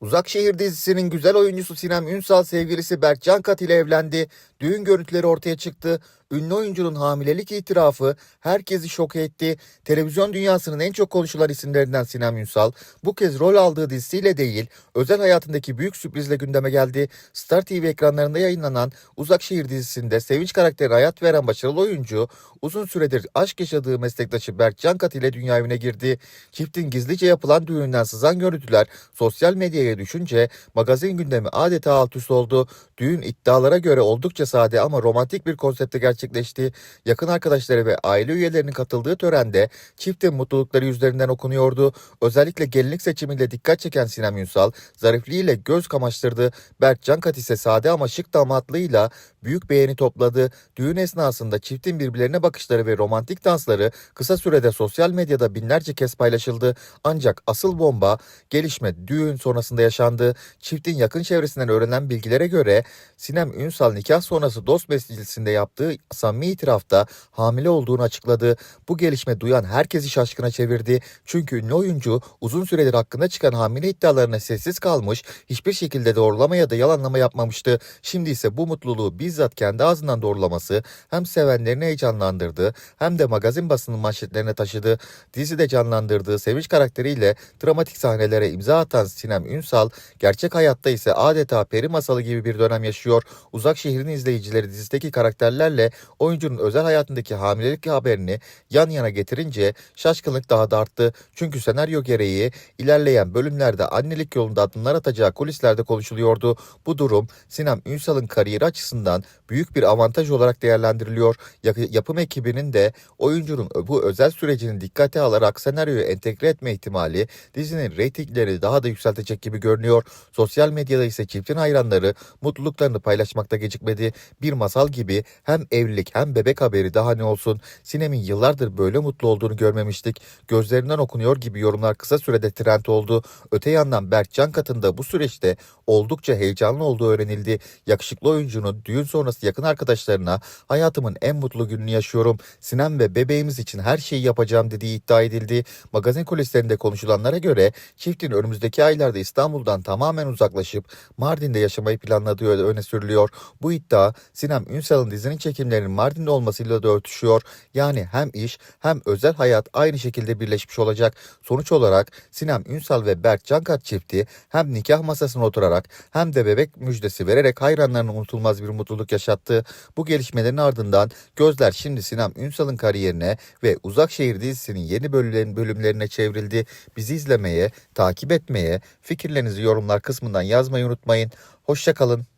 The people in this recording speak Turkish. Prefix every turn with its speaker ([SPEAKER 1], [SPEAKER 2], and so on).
[SPEAKER 1] Uzakşehir dizisinin güzel oyuncusu Sinem Ünsal sevgilisi Berkcan Kat ile evlendi. Düğün görüntüleri ortaya çıktı. Ünlü oyuncunun hamilelik itirafı herkesi şok etti. Televizyon dünyasının en çok konuşulan isimlerinden Sinem Ünsal bu kez rol aldığı dizisiyle değil özel hayatındaki büyük sürprizle gündeme geldi. Star TV ekranlarında yayınlanan Uzakşehir dizisinde Sevinç karakterine hayat veren başarılı oyuncu uzun süredir aşk yaşadığı meslektaşı Berkcan Kat ile dünya evine girdi. Çiftin gizlice yapılan düğününden sızan görüntüler sosyal medyaya düşünce magazin gündemi adeta alt üst oldu. Düğün iddialara göre oldukça sade ama romantik bir konsepte gerçekleşti. Yakın arkadaşları ve aile üyelerinin katıldığı törende çiftin mutlulukları yüzlerinden okunuyordu. Özellikle gelinlik seçimiyle dikkat çeken Sinem Ünsal zarifliğiyle göz kamaştırdı. Berkcan Kat ise sade ama şık damatlığıyla büyük beğeni topladı. Düğün esnasında çiftin birbirlerine bakışları ve romantik dansları kısa sürede sosyal medyada binlerce kez paylaşıldı. Ancak asıl bomba gelişme düğün sonrasında yaşandı. Çiftin yakın çevresinden öğrenen bilgilere göre Sinem Ünsal nikah sonrası dost meclisinde yaptığı samimi itirafta hamile olduğunu açıkladı. Bu gelişme duyan herkesi şaşkına çevirdi. Çünkü ünlü oyuncu uzun süredir hakkında çıkan hamile iddialarına sessiz kalmış, hiçbir şekilde doğrulama ya da yalanlama yapmamıştı. Şimdi ise bu mutluluğu bizzat kendi ağzından doğrulaması hem sevenlerini heyecanlandırdı hem de magazin basının manşetlerine taşıdı. Dizide canlandırdığı Sevinç karakteriyle dramatik sahnelere imza atan Sinem Ünsal, gerçek hayatta ise adeta peri masalı gibi bir dönem yaşıyor. Uzak şehrin izleyicileri dizideki karakterlerle oyuncunun özel hayatındaki hamilelik haberini yan yana getirince şaşkınlık daha da arttı. Çünkü senaryo gereği ilerleyen bölümlerde annelik yolunda adımlar atacağı kulislerde konuşuluyordu. Bu durum Sinem Ünsal'ın kariyeri açısından büyük bir avantaj olarak değerlendiriliyor. Yapım ekibinin de oyuncunun bu özel sürecini dikkate alarak senaryoya entegre etme ihtimali dizinin reytingleri daha da yükseltecek gibi görünüyor. Sosyal medyada ise çiftin hayranları mutluluklarını paylaşmakta gecikmedi. Bir masal gibi hem evlilik hem bebek haberi daha ne olsun. Sinem'in yıllardır böyle mutlu olduğunu görmemiştik. Gözlerinden okunuyor gibi yorumlar kısa sürede trend oldu. Öte yandan Berkcan Kat'ın bu süreçte oldukça heyecanlı olduğu öğrenildi. Yakışıklı oyuncunun düğün sonrası yakın arkadaşlarına hayatımın en mutlu gününü yaşıyorum. Sinem ve bebeğimiz için her şeyi yapacağım dediği iddia edildi. Magazin kulislerinde konuşulanlara göre çiftin önümüzdeki aylarda İstanbul'dan tamamen uzaklaşıp Mardin'de yaşamayı planladığı öne sürülüyor. Bu iddia Sinem Ünsal'ın dizinin çekimlerinin Mardin'de olmasıyla da örtüşüyor. Yani hem iş hem özel hayat aynı şekilde birleşmiş olacak. Sonuç olarak Sinem Ünsal ve Berk Cankat çifti hem nikah masasına oturarak hem de bebek müjdesi vererek hayranlarına unutulmaz bir mutluluk yaşattı. Bu gelişmelerin ardından gözler şimdi Sinem Ünsal'ın kariyerine ve Uzakşehir dizisinin yeni bölümlerin bölümlerine çevrildi. Bizi izlemeye, takip etmeye, fikirlerinizi yorumlar kısmından yazmayı unutmayın. Hoşçakalın.